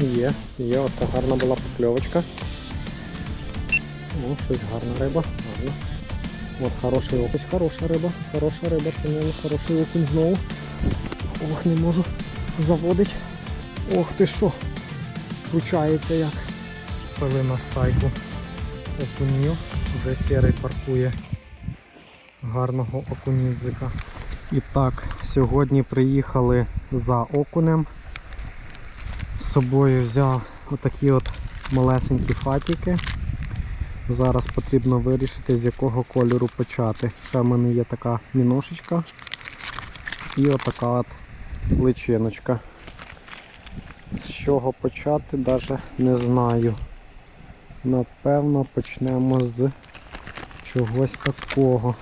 Є, є, оце гарна була покльовочка. О, щось гарна риба, гарно. От хороший окунь, хороша риба, хороша риба, це не хороший окунь знову. Ох, не можу заводить. Ох ти що. Кручається як. Пили на стайку окунів. Вже сірий паркує гарного окунідзика. І так, сьогодні приїхали за окунем. З собою взяв отакі от малесенькі фатіки. Зараз потрібно вирішити, з якого кольору почати. Ще в мене є така міношечка і отака от личиночка. З чого почати, навіть не знаю. Напевно, почнемо з чогось такого.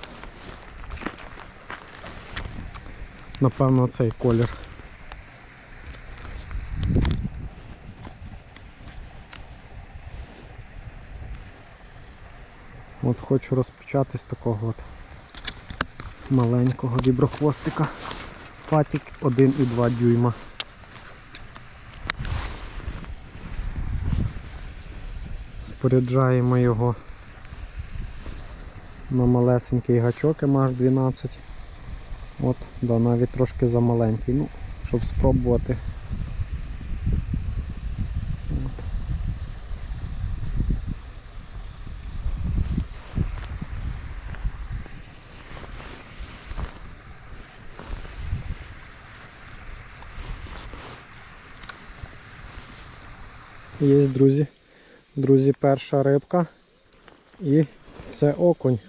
Напевно, цей колір. Хочу розпочати з такого от маленького віброхвостика. Фатік 1,2 дюйма. Споряджаємо його на малесенький гачок МH 12. От, да, навіть трошки замаленький, ну, щоб спробувати. От. Є, друзі. Друзі, перша рибка. І це окунь.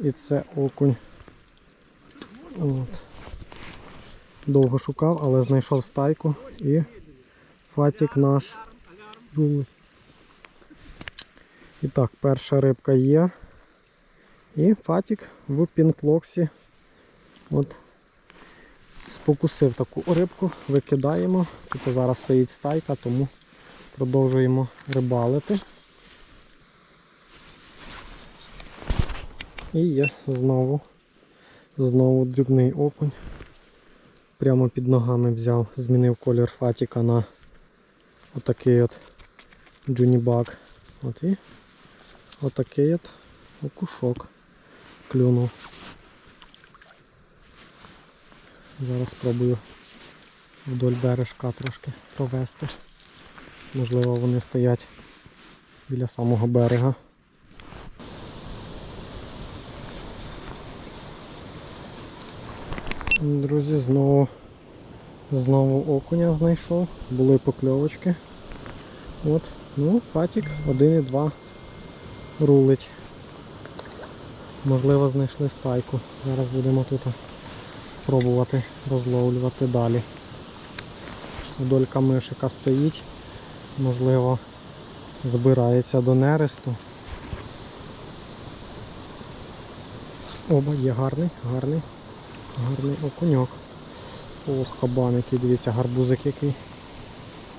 І це окунь. От. Довго шукав, але знайшов стайку і фатік наш. І так, перша рибка є. І фатік в пінплоксі. От спокусив таку рибку, викидаємо. Тут зараз стоїть стайка, тому продовжуємо рибалити. І є знову, знову дрібний окунь. Прямо під ногами взяв, змінив колір фатіка на отакий от джунібак. От і отакий от окушок клюнув. Зараз спробую вдоль бережка трошки провести. Можливо вони стоять біля самого берега. Друзі, знову знову окуня знайшов, були покльовочки. От, ну, фатік 1,2 рулить. Можливо знайшли стайку. Зараз будемо тут пробувати розловлювати далі. Долька мишика стоїть, можливо, збирається до нересту. Оба є гарний, гарний, гарний окуньок. Ох, кабан який, дивіться, гарбузик який.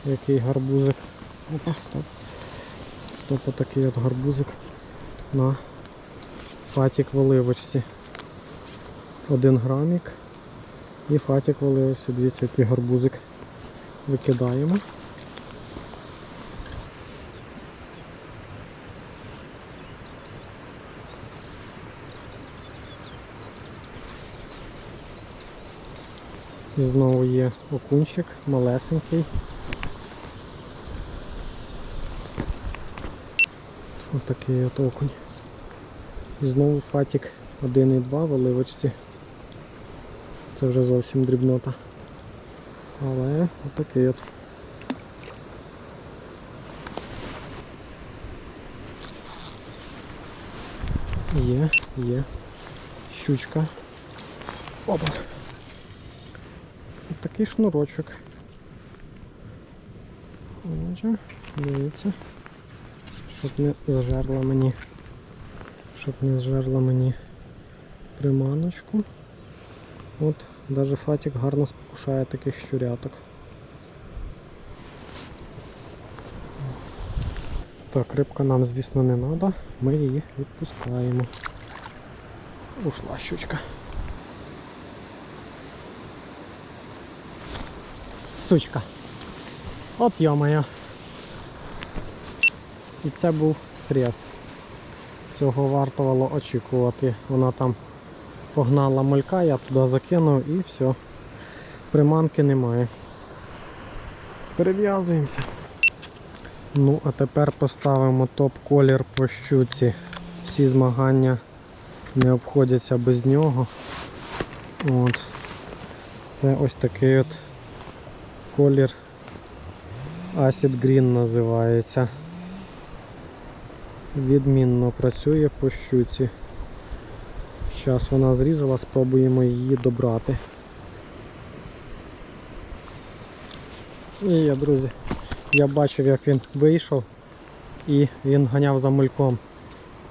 Який гарбузик. Опа, стоп. Стоп, отакий от гарбузик на фатік в оливочці. Один грамік. І фатік валився, дивіться, який гарбузик викидаємо. І знову є окунчик, малесенький. Отакий от окунь. І знову фатік 1,2 в оливочці. Це вже зовсім дрібнота. Але отакий от. Є, є. Щучка. Опа. От такий шнурочок. Отже, дивіться. Щоб не зжерла мені. Щоб не зжерла мені приманочку. От, навіть фатік гарно спокушає таких щуряток. Так, рибка нам, звісно, не треба, ми її відпускаємо. Ушла щучка. Сучка. От йомая. І це був срез. Цього вартувало очікувати. Вона там погнала малька, я туди закинув і все. Приманки немає. Перев'язуємося. Ну, а тепер поставимо топ-колір по щуці. Всі змагання не обходяться без нього. От. Це ось такий от колір Acid Green називається. Відмінно працює по щуці. Зараз вона зрізала, спробуємо її добрати. І я, друзі, я бачив, як він вийшов і він ганяв за мальком.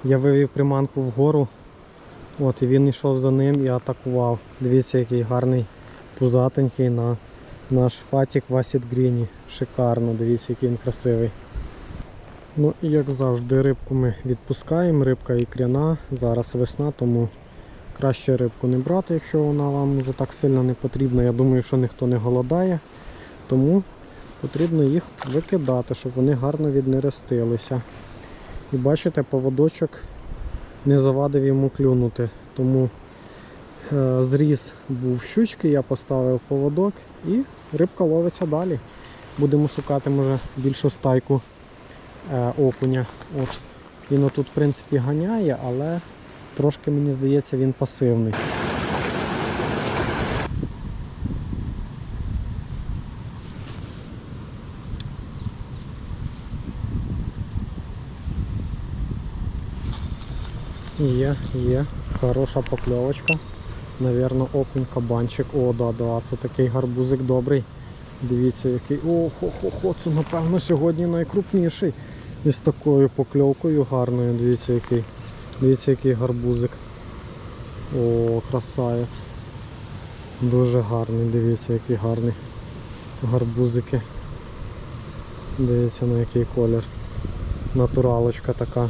Я вивів приманку вгору, от, і він йшов за ним і атакував. Дивіться, який гарний пузатенький на наш фатік в Acid Green. Шикарно, дивіться, який він красивий. Ну і як завжди, рибку ми відпускаємо, рибка ікряна, зараз весна, тому краще рибку не брати, якщо вона вам вже так сильно не потрібна. Я думаю, що ніхто не голодає, тому потрібно їх викидати, щоб вони гарно віднерестилися. І бачите, поводочок не завадив йому клюнути. Тому е, зріз був щучки, я поставив поводок і рибка ловиться далі. Будемо шукати може більшу стайку е, окуня. От. Він отут в принципі ганяє, але трошки мені здається він пасивний. Є, є, хороша покльовочка. Навірно, окунь кабанчик. О, да, да, це такий гарбузик добрий. Дивіться, який. О, хо-хо-хо, це напевно сьогодні найкрупніший. І з такою покльовкою гарною. Дивіться, який. Дивіться, який гарбузик. О, красавець. Дуже гарний, дивіться, який гарний. Гарбузики. Дивіться на який колір. Натуралочка така.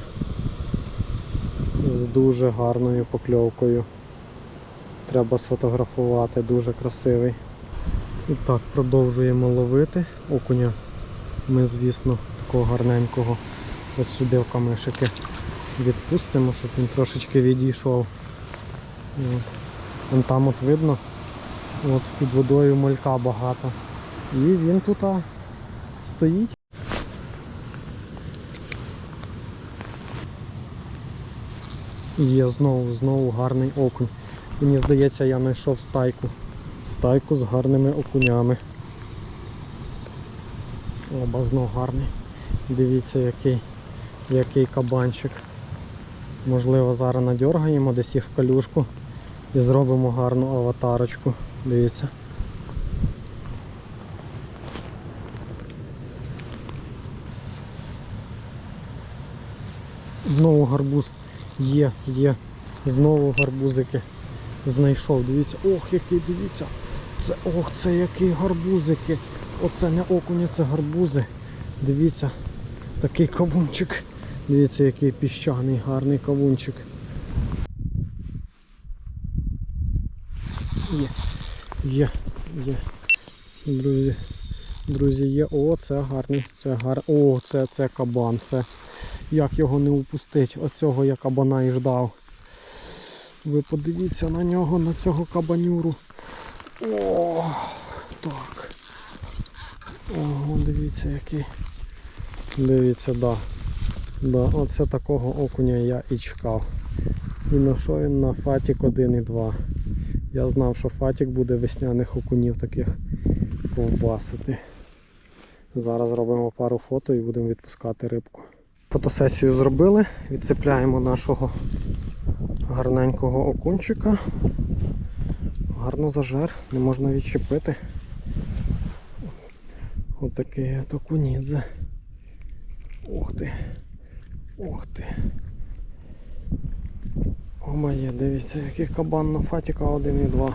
З дуже гарною покльовкою. Треба сфотографувати, дуже красивий. І так, продовжуємо ловити окуня. Ми, звісно, такого гарненького от сюди в камешики відпустимо, щоб він трошечки відійшов. От. Вон там от видно, от під водою малька багато. І він тут а, стоїть. Є знову, знову гарний окунь. Мені здається, я знайшов стайку. Стайку з гарними окунями. Оба знов гарний. Дивіться, який, який кабанчик. Можливо, зараз надергаємо десь їх в калюшку і зробимо гарну аватарочку. Дивіться. Знову гарбуз. Є, є. Знову гарбузики знайшов. Дивіться, ох, який, дивіться. Це, ох, це який гарбузики. Оце не окуні, це гарбузи. Дивіться, такий кавунчик. Дивіться, який піщаний, гарний кавунчик. Є, є, є. Друзі, друзі, є. О, це гарний, це гар. О, це, це кабан. Це як його не упустить. Оцього я кабана і ждав. Ви подивіться на нього, на цього кабанюру. О, так. Ого, дивіться який. Дивіться, да. Да, Оце такого окуня я і чекав. І на що він на Фатік 1 і 2. Я знав, що Фатік буде весняних окунів таких ковбасити. Зараз робимо пару фото і будемо відпускати рибку. Фотосесію зробили, відцепляємо нашого гарненького окунчика. Гарно зажер, не можна відчепити. Отакий от окунідзе. Ух ти. Ух ти. О моє, дивіться, який кабан на фатіка 1 і 2.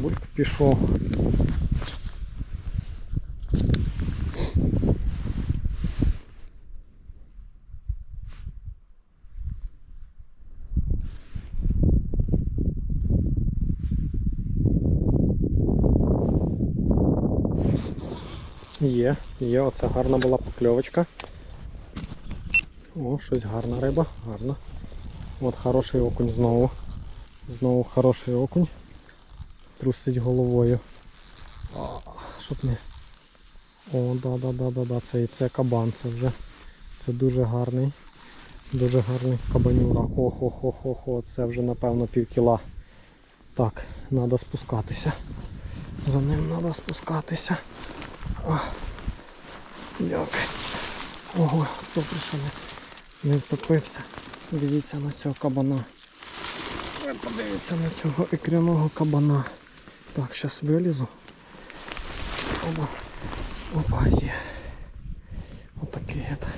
Бульк пішов. Є, оце гарна була покльовочка. О, щось гарна риба, гарна. От хороший окунь знову. Знову хороший окунь. Трусить головою. А, щоб не. О, да, да, да, да, да. Це це кабан, це вже. Це дуже гарний. Дуже гарний кабанюра. Ох, ох, ох, ох, ох. Це вже напевно пів кіла. Так, треба спускатися. За ним треба спускатися. О, як. Ого, хто прийшов не, не втопився. Дивіться на цього кабана. Ви подивіться на цього ікряного кабана. Так, зараз вилізу. Опа. Опа, є. Отакий от.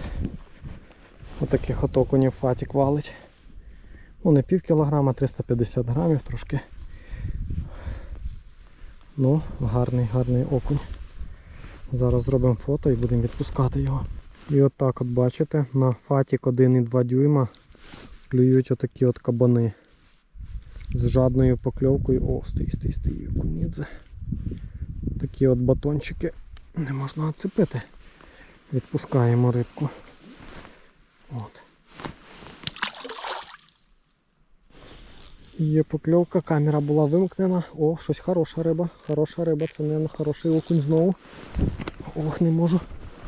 Отаких от окунів фатік валить. Ну не пів кілограма, 350 грамів трошки. Ну, гарний, гарний окунь. Зараз зробимо фото і будемо відпускати його. І от так от бачите, на фатік 1,2 дюйма клюють отакі от кабани. З жадною покльовкою. О, стій, стій, стій, кунідзе. Такі от батончики не можна оцепити. Відпускаємо рибку. От. Є покльовка, камера була вимкнена. О, щось хороша риба. Хороша риба, це не хороший окунь знову. Ох, не можу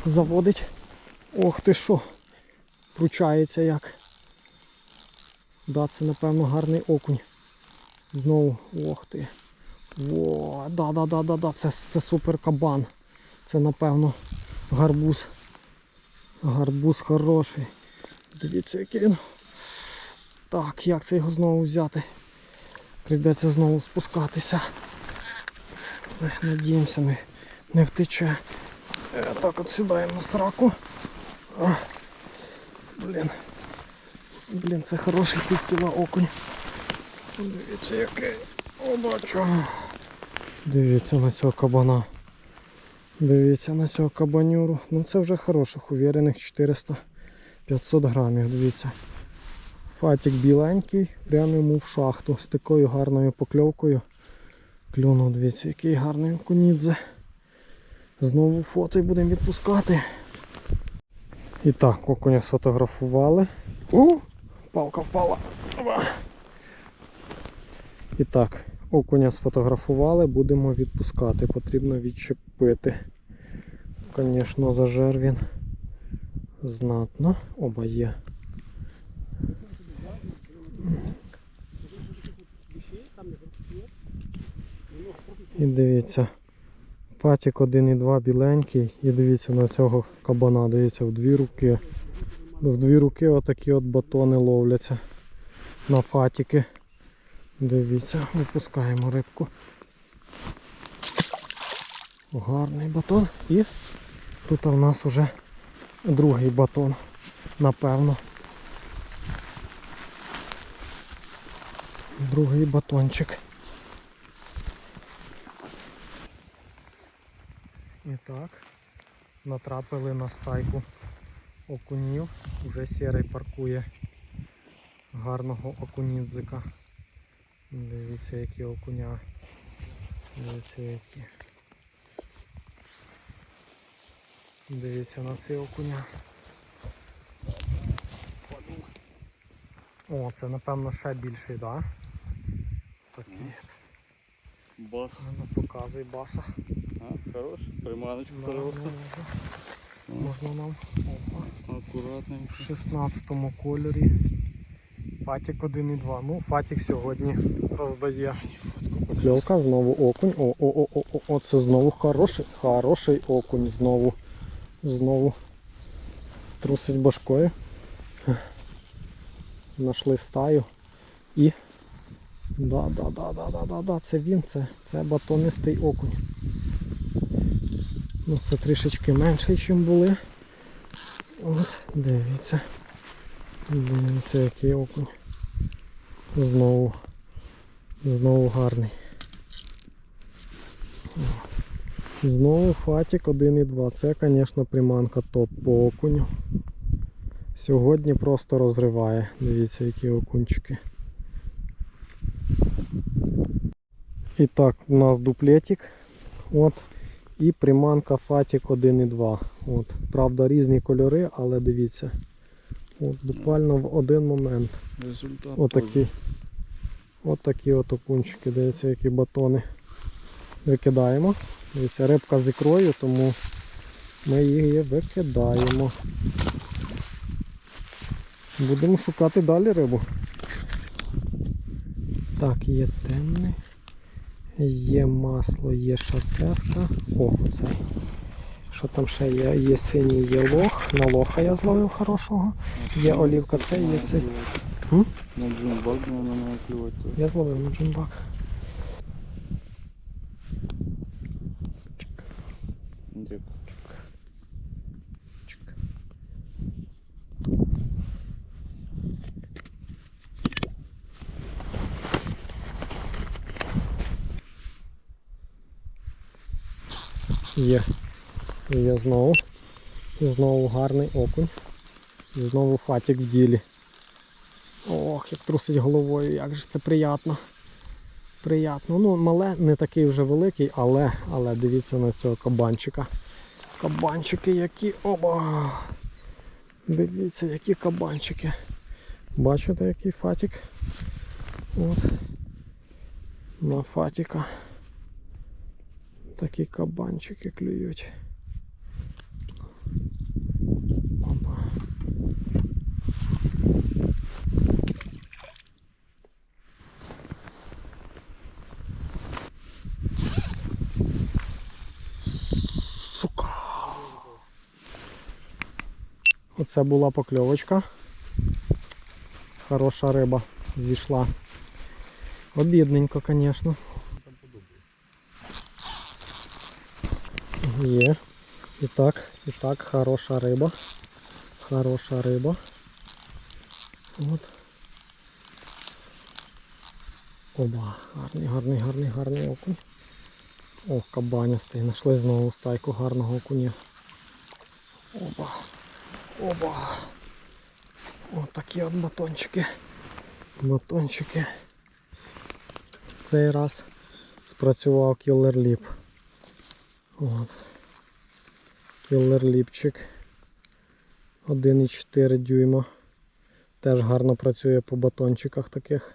заводить. Ох ти що. Кручається як. Да, це напевно гарний окунь. Знову, ох ти. О, да, да, да, да, да, це, це супер кабан. Це напевно гарбуз. Гарбуз хороший. Дивіться, який він. Так, як це його знову взяти? Прийдеться знову спускатися. Надіємося, не, не втече. Е, Так от сідаємо сраку. Блін. Блін, це хороший півкіла окунь. Дивіться який. О, бачу. Дивіться на цього кабана. Дивіться на цього кабанюру. Ну це вже хороших, увірених 400-500 грамів, дивіться. Фатік біленький, прямо йому в шахту з такою гарною покльовкою. Клюнув, дивіться, який гарний окунідзе. Знову фото і будемо відпускати. І так, окуня сфотографували. У, палка впала. І так, окуня сфотографували, будемо відпускати. Потрібно відчепити. Звісно, зажер він знатно. Оба є. І дивіться, патік 1,2 біленький. І дивіться на цього кабана, дивіться, в дві руки. В дві руки отакі от батони ловляться на фатіки. Дивіться, випускаємо рибку. Гарний батон. І тут у нас вже другий батон, напевно. Другий батончик. І так, натрапили на стайку окунів. Уже сірий паркує гарного окунідзика. Дивіться, які окуня. Дивіться які. Дивіться на ці окуня. О, це напевно ще більший, так? Да? Бас. Ну, показуй баса. А, хорош. Приманочку Да, хорошу. да, да. Можна нам Опа. в 16 кольорі. Фатік 1,2. Ну, Фатік сьогодні роздає. Покльовка, знову окунь. О, о, о, о, о, о, це знову хороший, хороший окунь. Знову. Знову трусить башкою. Нашли стаю. І. Да, да, да, да, да, да, да, це він, це, це батонистий окунь. Ну, це трішечки менший, ніж були. От, дивіться. Дивіться, який окунь. Знову. Знову гарний. Знову фатік 1,2. Це, звісно, приманка топ по окуню. Сьогодні просто розриває. Дивіться, які окунчики. І так, у нас дуплетик. От. І приманка Фатік 1,2. От. Правда, різні кольори, але дивіться. От, буквально в один момент. Результат. Отакі. Отакі от окунчики, дивіться, які батони. Викидаємо. Дивіться, рибка з ікрою, тому ми її викидаємо. Будемо шукати далі рибу. Так, є темне, є масло, є шарпеска. О, оцей. Що там ще є? Є синій, є лох. На лоха я зловив хорошого. Є олівка, це є цей. На джунбак, на. Я зловив на джунбак. Дякую. Є. І Є знову. І знову гарний окунь. І знову фатік в ділі. Ох, як трусить головою, як же це приємно. Приємно. Ну, мале, не такий вже великий, але, але дивіться на цього кабанчика. Кабанчики які. Оба! Дивіться, які кабанчики. Бачите, який фатік? От. На фатіка. Такі кабанчики клюють. Опа. Сука. Оце була покльовочка. Хороша риба зійшла. Обідненько, звісно. Є. І так, і так, хороша риба. Хороша риба. От. Оба, гарний, гарний, гарний, гарний окунь. О, кабаністий. Знайшли знову стайку гарного окуня. Оба. Оба. О, такі от батончики. Батончики. Цей раз спрацював кілер ліп. От. Кілер ліпчик 1,4 дюйма. Теж гарно працює по батончиках таких.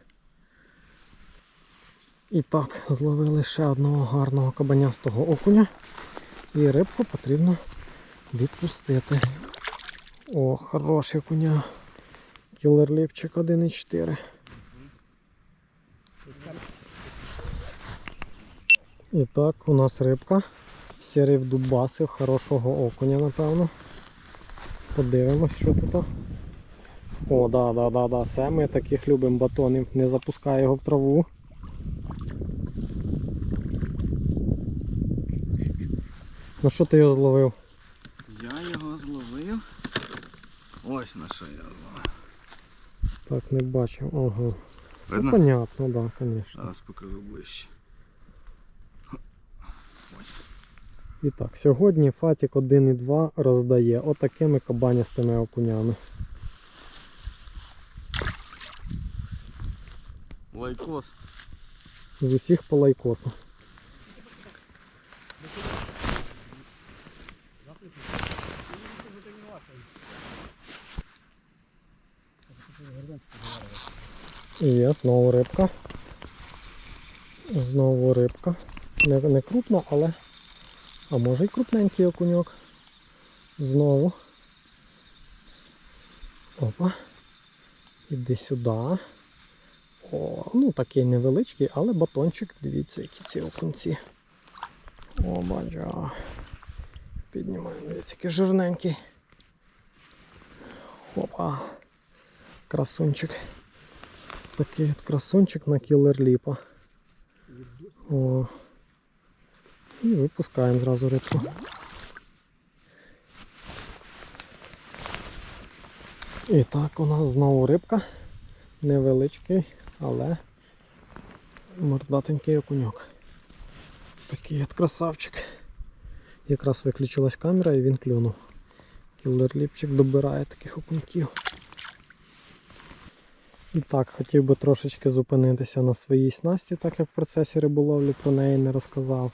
І так, зловили ще одного гарного кабанястого окуня. І рибку потрібно відпустити. О, хороший окуня. Кілер ліпчик 1,4. І так, у нас рибка. Сірий дубасив хорошого окуня, напевно. Подивимось, що тут. О, да, да, да, да. Це ми таких любимо батонів. Не запускай його в траву. Ну що ти його зловив? Я його зловив. Ось на що я зловив. Так, не бачив. Ага. Ну, Видно? понятно, да, звісно. Зараз покажу ближче. Ось. І так, сьогодні Фатік 1.2 роздає отакими кабаністими окунями. Лайкос. З усіх по лайкосу. І є знову рибка. Знову рибка. Не, не крупна, але. А може й крупненький окуньок. Знову. Опа. Іди сюди. О, ну такий невеличкий, але батончик, дивіться, які ці окунці. О, баджа. Піднімаємо, дивіться, який жирненький. Опа. Красунчик. Такий от красунчик на кілер ліпа. О. І випускаємо зразу рибку. І так, у нас знову рибка. Невеличкий, але мордатенький окуньок. Такий от красавчик. Якраз виключилась камера і він клюнув. Кілер ліпчик добирає таких окуньків. І так, хотів би трошечки зупинитися на своїй снасті, так як в процесі риболовлі про неї не розказав.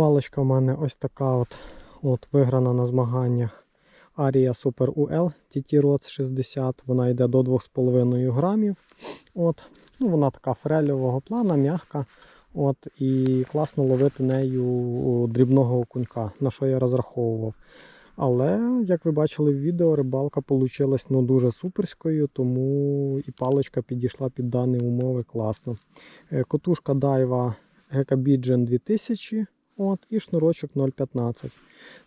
Паличка в мене ось така от, от виграна на змаганнях Арія Super UL TT ROTS 60. Вона йде до 2,5 грамів. От. Ну, вона така фрельового плана, м'яка. От, і класно ловити нею дрібного окунька, на що я розраховував. Але, як ви бачили в відео, рибалка вийшла ну, дуже суперською, тому і паличка підійшла під дані умови класно. Е, Котушка Daiwa Gecko 2000 от, і шнурочок 0,15.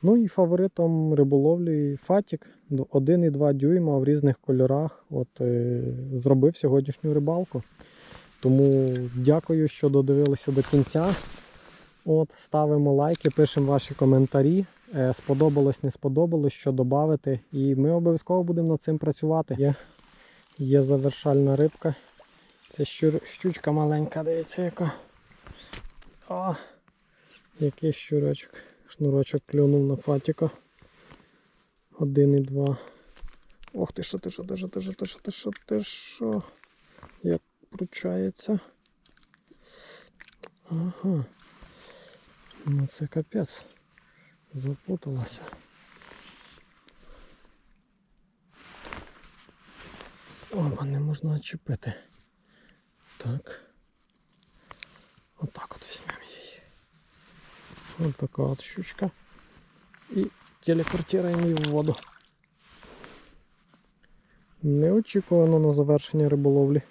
Ну і фаворитом риболовлі Фатік 1,2 дюйма в різних кольорах. От, е, зробив сьогоднішню рибалку. Тому дякую, що додивилися до кінця. От, ставимо лайки, пишемо ваші коментарі. Е, Сподобалось, не сподобалось, що додати. І ми обов'язково будемо над цим працювати. Є, є завершальна рибка. Це щучка маленька, дивіться яка. О, який щурочок. Шнурочок клюнув на фатіка. Один і два. Ох ти що, ти що, ти що, ти що, ти що, ти що, ти що. Як кручається. Ага. Ну це капець. Запуталася. О, не можна чіпити. Так. Отак от візьмемо її. Ось така от щучка. І телепортуємо її в воду. Неочікувано на завершення риболовлі.